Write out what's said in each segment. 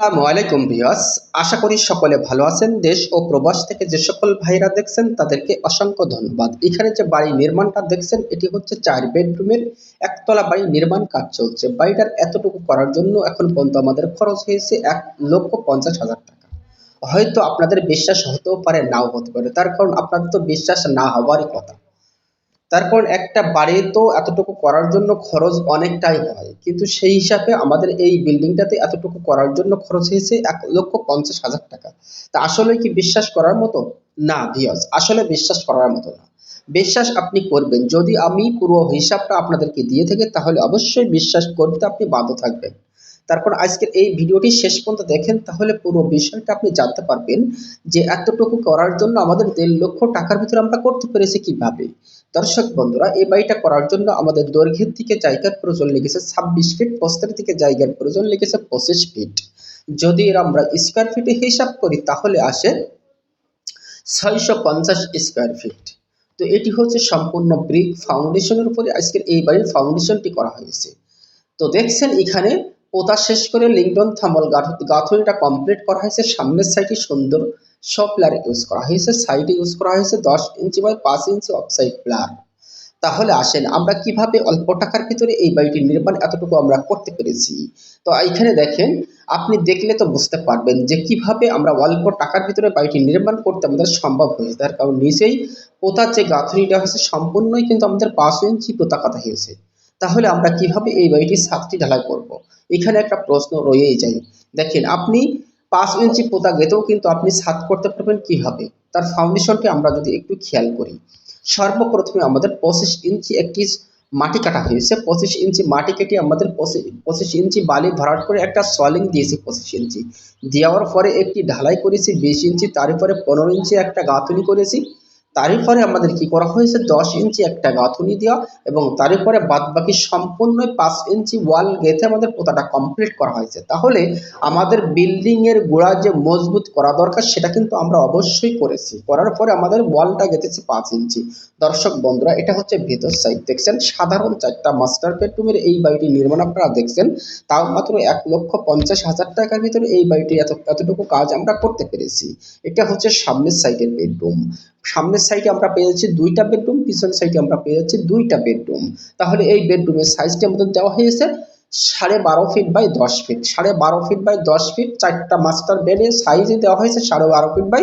আসসালামু আলাইকুম ভিউয়ার্স। আশা করি সকলে ভালো আছেন। দেশ ও প্রবাস থেকে যে সকল ভাইরা দেখছেন, তাদেরকে অসংখ্য ধন্যবাদ। এখানে যে বাড়ি নির্মাণটা দেখছেন, এটি হচ্ছে চার বেডরুমের একতলা বাড়ি নির্মাণ কাজ চলছে। বাড়িটার এতটুকু করার জন্য এখন পর্যন্ত আমাদের খরচ হয়েছে এক লক্ষ পঞ্চাশ হাজার টাকা। হয়তো আপনাদের বিশ্বাস হতেও পারে, নাও হতে পারে। তার কারণ আপনাদের তো বিশ্বাস না হওয়ারই কথা। তারপর একটা বাড়ি তো এতটুকু করার জন্য খরচ অনেকটাই হয়। কিন্তু সেই হিসাবে আমাদের এই বিল্ডিংটাতে এতটুকু করার জন্য খরচ হয়েছে এক লক্ষ পঞ্চাশ হাজার টাকা। তা আসলে কি বিশ্বাস করার মতো? না ভিওস আসলে বিশ্বাস করার মতো না। বিশ্বাস আপনি করবেন। যদি আমি পুরো হিসাবটা আপনাদেরকে দিয়ে থাকি, তাহলে অবশ্যই বিশ্বাস করতে আপনি বাধ্য থাকবেন। তারপর আজকের এই ভিডিওটি শেষ পর্যন্ত দেখেন, তাহলে পুরো বিষয়টা আপনি জানতে পারবেন যে এতটুকু করার জন্য আমাদের দেড় লক্ষ টাকার ভিতরে আমরা করতে পেরেছি কীভাবে। দর্শক বন্ধুরা, এই বাড়িটা করার জন্য আমাদের দৈর্ঘ্যের দিকে জায়গার প্রয়োজন লেগেছে ছাব্বিশ ফিট প্রস্তের দিকে জায়গার প্রয়োজন লেগেছে পঁচিশ ফিট যদি এর আমরা স্কোয়ার ফিটে হিসাব করি, তাহলে আসে ছয়শো পঞ্চাশ স্কোয়ার ফিট তো এটি হচ্ছে সম্পূর্ণ ব্রিক ফাউন্ডেশনের উপরে আজকের এই বাড়ির ফাউন্ডেশনটি করা হয়েছে। তো দেখছেন এখানে পোতা শেষ করে লিংটন থামল গাঁথনিটা কমপ্লিট করা হয়েছে। সামনের সাইডে সুন্দর সব প্লার ইউজ করা হয়েছে সাইডে ইউজ করা হয়েছে, দশ ইঞ্চি বাই পাঁচ ইঞ্চি অফসাইড প্লার তাহলে আসেন, আমরা কীভাবে অল্প টাকার ভিতরে এই বাড়িটির নির্মাণ এতটুকু আমরা করতে পেরেছি? তো এইখানে দেখেন, আপনি দেখলে তো বুঝতে পারবেন যে কীভাবে আমরা অল্প টাকার ভিতরে বাড়িটি নির্মাণ করতে আমাদের সম্ভব হয়েছে। তার কারণ নিজেই পোতার যে গাঁথনিটা হয়েছে, সম্পূর্ণই কিন্তু আমাদের পাঁচ ইঞ্চি পোতা কাটা হয়েছে। তাহলে আমরা কীভাবে এই বাড়িটির সাতটি ঢালাই করব। এখানে একটা প্রশ্ন রয়েই যায়। দেখেন, আপনি পাঁচ ইঞ্চি পোতা গেতেও কিন্তু আপনি সাত করতে পারবেন কীভাবে? তার ফাউন্ডেশনটি আমরা যদি একটু খেয়াল করি। সর্বপ্রথমে আমাদের পঁচিশ ইঞ্চি একটি মাটি কাটা হয়েছে। পঁচিশ ইঞ্চি মাটি কেটে আমাদের পঁচিশ ইঞ্চি বালি ভরাট করে একটা সলিং দিয়েছি পঁচিশ ইঞ্চি। দেওয়ার পরে একটি ঢালাই করেছি বিশ ইঞ্চি, তারপরে পনেরো ইঞ্চি একটা গাঁথুনি করেছি। তারপরে আমাদের কি করা হয়েছে? দশ ইঞ্চি একটা গাঁথুনি দেওয়া এবং তারপরে বাদ বাকি সম্পূর্ণ পাঁচ ইঞ্চি ওয়াল গেঁথে আমাদের পোতাটা কমপ্লিট করা হয়েছে। তাহলে আমাদের বিল্ডিংয়ের গোড়া যে মজবুত করা দরকার, সেটা কিন্তু আমরা অবশ্যই করেছি। করার পরে আমাদের ওয়ালটা গেঁথেছি পাঁচ ইঞ্চি। দর্শক বন্ধুরা, এটা হচ্ছে ভেতর সাইড দেখছেন, সাধারণ চারটা মাস্টার বেডরুমের এই বাড়িটি নির্মাণ আপনারা দেখছেন। তাও মাত্র এক লক্ষ পঞ্চাশ হাজার টাকার ভিতরে এই বাড়িটি এত, এতটুকু কাজ আমরা করতে পেরেছি। এটা হচ্ছে সামনের সাইডের বেডরুম সামনের সাইডে আমরা পেয়ে যাচ্ছি দুইটা বেডরুম পিছনের সাইডে আমরা পেয়ে যাচ্ছি দুইটা বেডরুম তাহলে এই বেডরুমের সাইজটি আমাদের দেওয়া হয়েছে সাড়ে বারো ফিট বাই দশ ফিট সাড়ে বারো ফিট বাই দশ ফিট চারটা মাস্টার বেডের সাইজে দেওয়া হয়েছে সাড়ে বারো ফিট বাই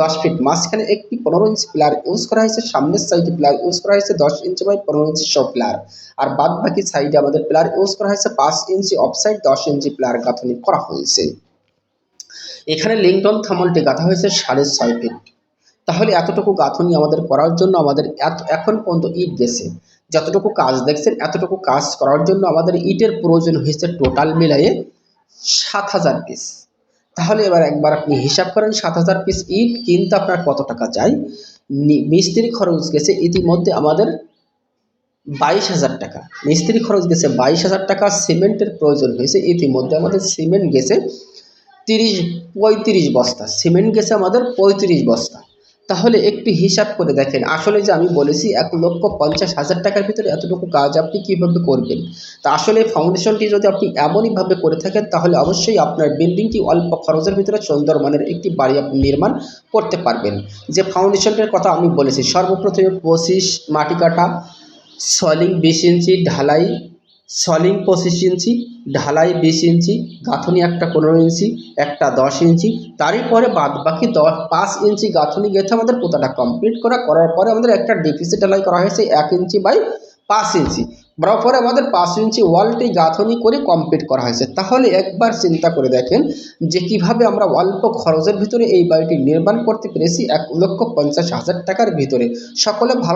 দশ ফিট মাঝখানে একটি পনেরো ইঞ্চি প্লার ইউজ করা হয়েছে, সামনের সাইডে প্লার ইউজ করা হয়েছে দশ ইঞ্চি বাই পনেরো ইঞ্চি সব প্লার আর বাদ বাকি সাইডে আমাদের প্লার ইউজ করা হয়েছে পাঁচ ইঞ্চি অফসাইড দশ ইঞ্চি প্লার গাঁথনি করা হয়েছে। এখানে লিংটন থামলটি গাঁথা হয়েছে সাড়ে ছয় ফিট তাহলে এতটুকু গাঁথনি আমাদের করার জন্য আমাদের এত, এখন পর্যন্ত ইট গেছে। যতটুকু কাজ দেখছেন, এতটুকু কাজ করার জন্য আমাদের ইটের প্রয়োজন হয়েছে টোটাল মিলাইয়ে সাত হাজার পিস তাহলে এবার একবার আপনি হিসাব করেন, সাত হাজার পিস ইট, কিনতে আপনার কত টাকা চাই? মিস্ত্রি খরচ গেছে ইতিমধ্যে আমাদের বাইশ হাজার টাকা। মিস্ত্রি খরচ গেছে বাইশ হাজার টাকা, সিমেন্টের প্রয়োজন হয়েছে ইতিমধ্যে আমাদের সিমেন্ট গেছে তিরিশ, পঁয়ত্রিশ বস্তা। সিমেন্ট গেছে আমাদের পঁয়ত্রিশ বস্তা। তাহলে একটু হিসাব করে দেখেন। আসলে যে আমি বলেছি, এক লক্ষ পঞ্চাশ হাজার টাকার ভিতরে এতটুকু কাজ আপনি কীভাবে করবেন? তা আসলে ফাউন্ডেশনটি যদি আপনি এমনইভাবে করে থাকেন, তাহলে অবশ্যই আপনার বিল্ডিংটি অল্প খরচের ভিতরে সুন্দর মানের একটি বাড়ি আপনি নির্মাণ করতে পারবেন। যে ফাউন্ডেশনটির কথা আমি বলেছি, সর্বপ্রথমে পঁচিশ মাটি কাটা সলিং বিশ ইঞ্চি, ঢালাই সলিং পঁচিশ ইঞ্চি ঢালাই বিশ ইঞ্চি, গাঁথনি একটা পনেরো ইঞ্চি, একটা দশ ইঞ্চি। তারই পরে বাদ বাকি দশ, পাঁচ ইঞ্চি গাঁথনি গেঁথে আমাদের পোতাটা কমপ্লিট করা, করার পরে আমাদের একটা ডিপিসি ঢালাই করা হয়েছে এক ইঞ্চি বাই পাঁচ ইঞ্চি। পরে আমাদের পাঁচ ইঞ্চি ওয়ালটি গাঁথনি করে কমপ্লিট করা হয়েছে। তাহলে একবার চিন্তা করে দেখেন যে কীভাবে আমরা অল্প খরচের ভিতরে এই বাড়িটি নির্মাণ করতে পেরেছি এক লক্ষ পঞ্চাশ হাজার টাকার ভিতরে। সকলে ভালো